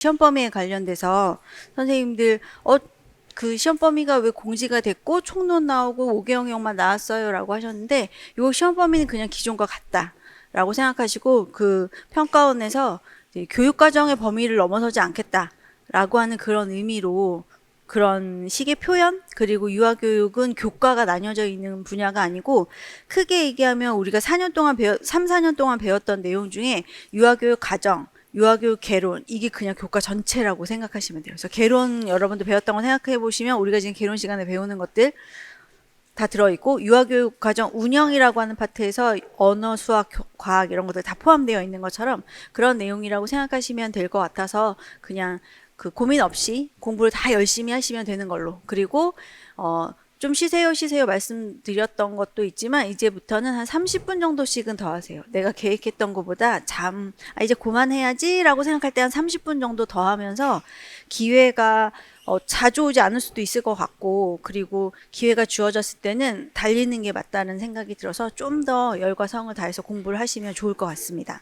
시험 범위에 관련돼서 선생님들 어 그 시험 범위가 왜 공지가 됐고 총론 나오고 5개영역만 나왔어요라고 하셨는데 요 시험 범위는 그냥 기존과 같다라고 생각하시고 그 평가원에서 이제 교육 과정의 범위를 넘어서지 않겠다라고 하는 그런 의미로 그런 식의 표현 그리고 유아교육은 교과가 나뉘어져 있는 분야가 아니고 크게 얘기하면 우리가 4년 동안 배웠 3, 4년 동안 배웠던 내용 중에 유아교육 과정 유아교육 개론 이게 그냥 교과 전체라고 생각하시면 돼요. 그래서 개론 여러분들 배웠던 거 생각해 보시면 우리가 지금 개론 시간에 배우는 것들 다 들어있고 유아교육 과정 운영이라고 하는 파트에서 언어, 수학, 교- 과학 이런 것들 다 포함되어 있는 것처럼 그런 내용이라고 생각하시면 될 것 같아서 그냥 그 고민 없이 공부를 다 열심히 하시면 되는 걸로 그리고 어 좀 쉬세요 쉬세요 말씀드렸던 것도 있지만 이제부터는 한 30분 정도씩은 더 하세요. 내가 계획했던 것보다 잠 아, 이제 그만해야지라고 생각할 때 한 30분 정도 더 하면서 기회가 어, 자주 오지 않을 수도 있을 것 같고 그리고 기회가 주어졌을 때는 달리는 게 맞다는 생각이 들어서 좀 더 열과 성을 다해서 공부를 하시면 좋을 것 같습니다.